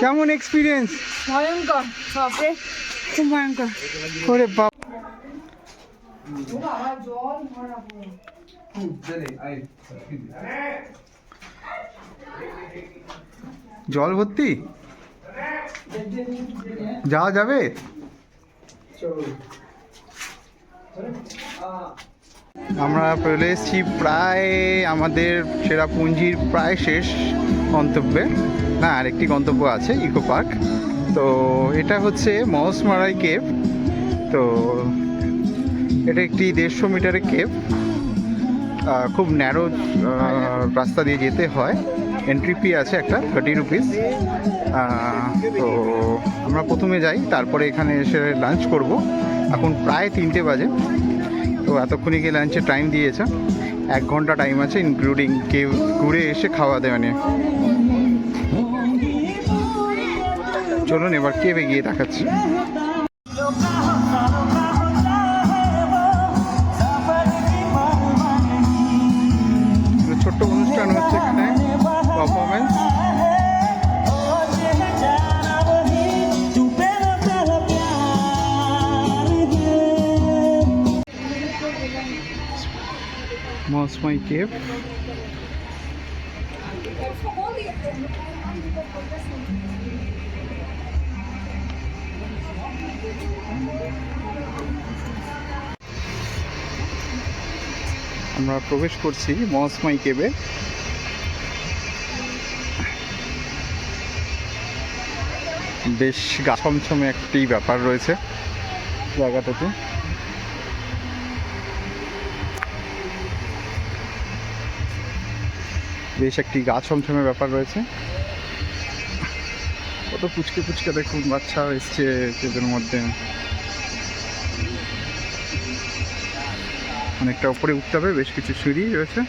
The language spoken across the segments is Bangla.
কেমন এক্সপিরিয়েন্স ভয়ঙ্কর বাপরে খুব ভয়ঙ্কর। ওরে বাপ। জল ভর্তি? যাওয়া যাবে? আমরা চলে এসেছি প্রায় আমাদের সেরা পুঞ্জির প্রায় শেষ গন্তব্যে। না, আরেকটি গন্তব্য আছে, ইকো পার্ক। তো এটা হচ্ছে মহসমারাই কেভ। তো এটা একটি দেড়শো মিটারের কেভ। খুব ন্যারো রাস্তা দিয়ে যেতে হয়। এন্ট্রি ফি আছে একটা থার্টি রুপিস তো আমরা প্রথমে যাই, তারপরে এখানে এসে লাঞ্চ করব। এখন প্রায় তিনটে বাজে। এতক্ষণে গিয়ে লাঞ্চে টাইম দিয়েছে। এক ঘণ্টা টাইম আছে ইনক্লুডিং কেউ ঘুরে এসে খাওয়া দেওয়া নিয়ে। চলুন এবার কেবে গিয়ে দেখাচ্ছি। মৌসমাই কেভ আমরা প্রবেশ করছি মহসমাই কেবে। বেশ গা ছমছমে একটি ব্যাপার রয়েছে জায়গাটাতে। বেশ একটি গা ছমছমে ব্যাপার রয়েছে। কত পুচকে পুচকে দেখুন বাচ্চা এসছে কেদের মধ্যে। অনেকটা উপরে উঠতে হবে বেশ কিছু সিঁড়ি রয়েছে।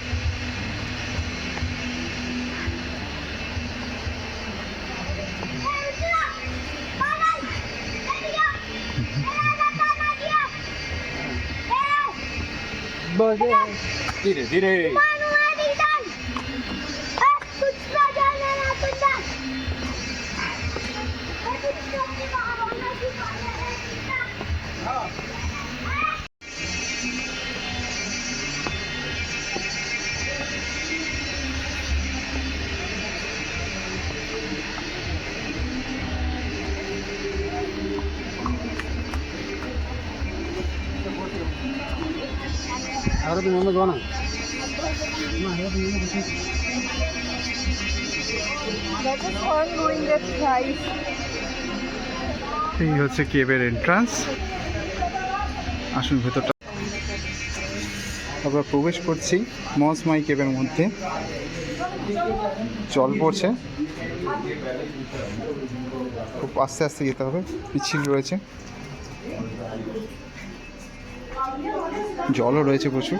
ধীরে ধীরে তুমি অন্য যাও না That is fun going that thrice. এই হচ্ছে কেবের এন্ট্রান্স আসুন ভেতরটা। আমরা প্রবেশ করছি মসমাই কেবের মধ্যে। জল পড়ছে। খুব আস্তে আস্তে যেতে হবে পিছিল রয়েছে। জলও রয়েছে প্রচুর।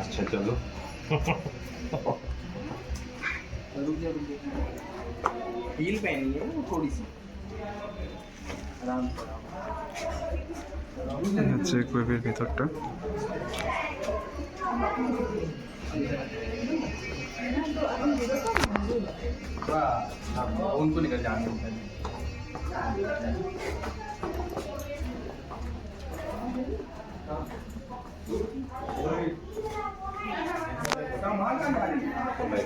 अच्छा चलो रुक जा रुक जा हील पहनी है वो थोड़ी सी आराम से এই হচ্ছে কেবের ভেতরটা थोड़ा आप उनको निकल जाने दो।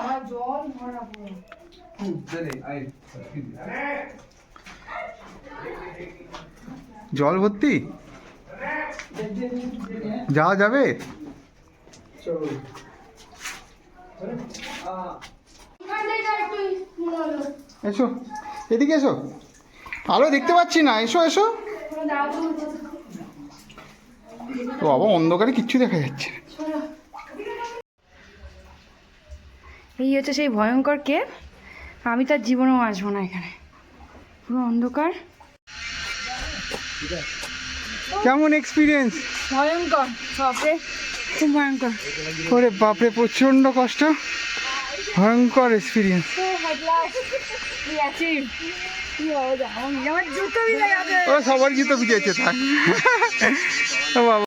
আমার জল ভরা পুরো জল ভর্তি যাওয়া যাবে? এসো এদিকে এসো। আলো দেখতে পাচ্ছি না এসো এসো। ও বাবা অন্ধকারে কিচ্ছু দেখা যাচ্ছে না। এই হচ্ছে সেই ভয়ঙ্কর কে? আমি তার জীবনেও আসব না এখানে। পুরো অন্ধকার। কেমন এক্সপিরিয়েন্স ভয়ঙ্কর বাপরে খুব ভয়ঙ্কর। ওরে বাপরে প্রচণ্ড কষ্ট। ভয়ঙ্কর এক্সপিরিয়েন্স ও সবার জুতো ভিজেছে থাক। বাবা।